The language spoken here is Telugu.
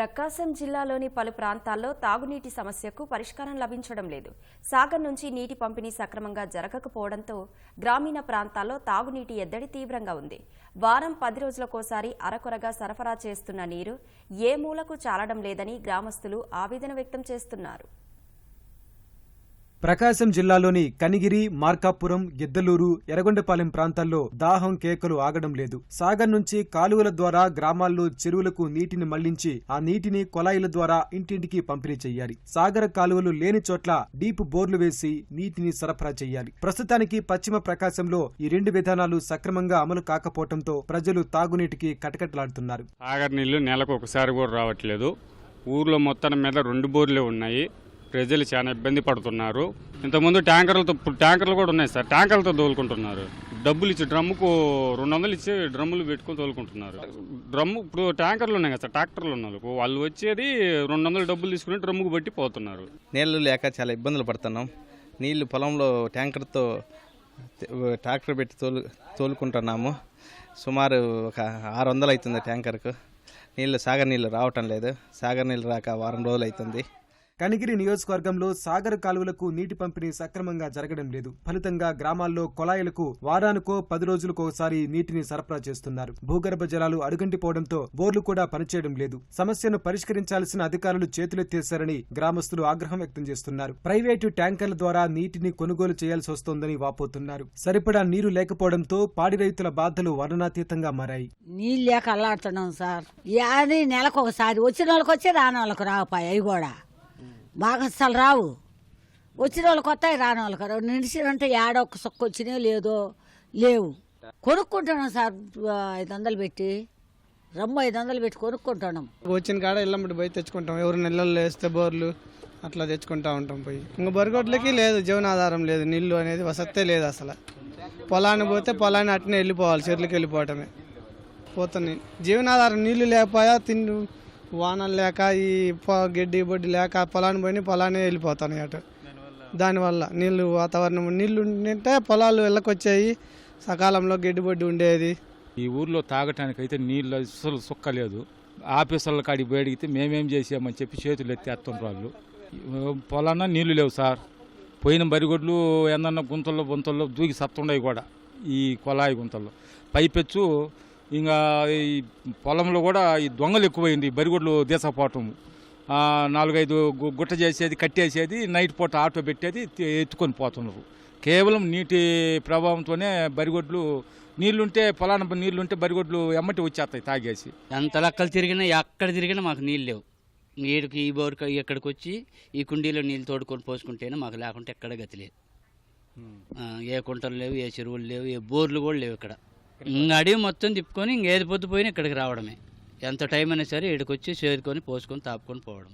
ప్రకాశం జిల్లాలోని పలు ప్రాంతాల్లో తాగునీటి సమస్యకు పరిష్కారం లభించడం లేదు. సాగర్ నుంచి నీటి పంపిణీ సక్రమంగా జరగకపోవడంతో గ్రామీణ ప్రాంతాల్లో తాగునీటి ఎద్దడి తీవ్రంగా ఉంది. వారం పది రోజులకోసారి అరకొరగా సరఫరా చేస్తున్న నీరు ఏ మూలకు చాలడం లేదని గ్రామస్తులు ఆవేదన వ్యక్తం చేస్తున్నారు. ప్రకాశం జిల్లాలోని కనిగిరి మార్కాపురం గిద్దలూరు ఎర్రగొండపాలెం ప్రాంతాల్లో దాహం కేకలు ఆగడం లేదు. సాగర్ నుంచి కాలువల ద్వారా గ్రామాల్లో చెరువులకు నీటిని మళ్ళించి ఆ నీటిని కొలాయిల ద్వారా ఇంటింటికి పంపిణీ చేయాలి సాగర కాలువలు లేని చోట్ల డీప్ బోర్లు వేసి నీటిని సరఫరా చేయాలి ప్రస్తుతానికి పశ్చిమ ప్రకాశంలో ఈ రెండు విధానాలు సక్రమంగా అమలు కాకపోవడంతో ప్రజలు తాగునీటికి కటకటలాడుతున్నారు. సాగర్ నీళ్ళు నెలకు ఒకసారి కూడా రావట్లేదు. ఊర్లో మొత్తం మీద రెండు బోర్లే ఉన్నాయి. ప్రజలు చాలా ఇబ్బంది పడుతున్నారు. ఇంతకుముందు ట్యాంకర్లతో ఇప్పుడు ట్యాంకర్లు కూడా ఉన్నాయి సార్. ట్యాంకర్లతో తోలుకుంటున్నారు. డబ్బులు ఇచ్చి డ్రమ్ముకు రెండు వందలు ఇచ్చి డ్రమ్ములు పెట్టుకొని తోలుకుంటున్నారు. డ్రమ్ము ఇప్పుడు ట్యాంకర్లు ఉన్నాయి కదా సార్ ట్రాక్టర్లు ఉన్నాయి వాళ్ళు వచ్చేది రెండు వందలు డబ్బులు తీసుకుని డ్రమ్ముకు బట్టి పోతున్నారు. నీళ్ళు లేక చాలా ఇబ్బందులు పడుతున్నాం. నీళ్ళు పొలంలో ట్యాంకర్తో ట్రాక్టర్ పెట్టి తోలు తోలుకుంటున్నాము. సుమారు ఒక ఆరు వందలు అవుతుంది ట్యాంకర్కు. నీళ్ళు సాగర్ నీళ్ళు రావటం లేదు. సాగర్ నీళ్ళు రాక వారం రోజులు అవుతుంది కనిగిరి నియోజకవర్గంలో సాగర్ కాలువలకు నీటి పంపిణీ సక్రమంగా జరగడం లేదు. ఫలితంగా గ్రామాల్లో కొలాయిలకు వారానికో పది రోజులకోసారి నీటిని సరఫరా చేస్తున్నారు. భూగర్భ జలాలు అడుగంటిపోవడంతో బోర్లు కూడా పనిచేయడం లేదు. సమస్యను పరిష్కరించాల్సిన అధికారులు చేతులెత్తేశారని గ్రామస్తులు ఆగ్రహం వ్యక్తం చేస్తున్నారు. ప్రైవేటు ట్యాంకర్ల ద్వారా నీటిని కొనుగోలు చేయాల్సి వస్తోందని వాపోతున్నారు. సరిపడా నీరు లేకపోవడంతో పాడి రైతుల బాధలు వర్ణనాతీతంగా మారాయి. నీళ్ళు లేక అల్లాడుతున్నాం సార్. యాది నెలకు ఒకసారి వచ్చిన వాళ్ళకి వచ్చి రాని వాళ్ళకి రాపాయి అవి కూడా. మాకు అస్సలు రావు. వచ్చిన వాళ్ళకి వస్తాయి రాని వాళ్ళకి రావు నిలిచినంటే ఏడో ఒక సొక్క వచ్చినాయో లేదో లేవు. కొనుక్కుంటున్నాం సార్ ఐదు వందలు పెట్టి. రమ్మ ఐదు వందలు పెట్టి కొనుక్కుంటున్నాం. వచ్చిన కాడ ఇళ్ళమ్మటి పోయి తెచ్చుకుంటాం. ఎవరు నెలల్లో వేస్తే బోర్లు అట్లా తెచ్చుకుంటా ఉంటాం పోయి. ఇంకా బరిగొడ్లకి లేదు జీవనాధారం లేదు నీళ్ళు అనేది వసతే లేదు అసలు. పొలాన్ని పోతే పొలాన్ని అట్నే వెళ్ళిపోవాలి చెర్లకి వెళ్ళిపోవటమే. పోతున్నాయి. జీవనాధారం నీళ్ళు లేకపోయా తిండి వానలు లేక ఈ గడ్డి బొడ్డి లేక పొలాన్ని పోయి పొలాన్ని వెళ్ళిపోతున్నాయి అటు దానివల్ల నీళ్ళు వాతావరణం నీళ్ళు ఉంటే పొలాలు వెళ్ళకొచ్చాయి. సకాలంలో గడ్డి బొడ్డి ఉండేది. ఈ ఊర్లో తాగటానికైతే నీళ్ళు అసలు సుక్కలేదు. ఆఫీసర్ల కాడికి అడిగితే మేమేం చేసామని చెప్పి చేతులు ఎత్తేస్తుండ్రు వాళ్ళు. పొలాన నీళ్ళు లేవు సార్. పోయిన బరిగొడ్లు ఏందన్నా గుంతల్లో గుంతల్లో దూకి సత్తుండయి కూడా ఈ కొలాయి గుంతల్లో. పైపెచ్చు ఇంకా ఈ పొలంలో కూడా ఈ దొంగలు ఎక్కువైంది బరిగొడ్లు దేశపోవటం నాలుగైదు గుట్ట చేసేది కట్టేసేది నైట్ పూట ఆటో పెట్టేది ఎత్తుకొని పోతున్నారు. కేవలం నీటి ప్రభావంతోనే బరిగొడ్లు నీళ్ళుంటే పొలాన నీళ్ళుంటే బరిగొడ్లు ఎమ్మటి వచ్చేస్తాయి తాగేసి. ఎంత లెక్కలు తిరిగినా ఎక్కడ తిరిగినా మాకు నీళ్ళు లేవు. నీటికి ఈ బోర్కి ఇక్కడికి వచ్చి ఈ కుండీలో నీళ్ళు తోడుకొని పోసుకుంటేనే మాకు లేకుంటే ఎక్కడ గతి లేదు. ఏ కుంటలు లేవు ఏ చెరువులు లేవు ఏ బోర్లు కూడా లేవు ఇక్కడ. ఇంక అడవి మొత్తం తిప్పుకొని ఇంక ఏది పొద్దు పోయినా ఇక్కడికి రావడమే. ఎంత టైం అయినా సరే ఇక్కడికి వచ్చి చేరుకొని పోసుకొని తాపుకొని పోవడం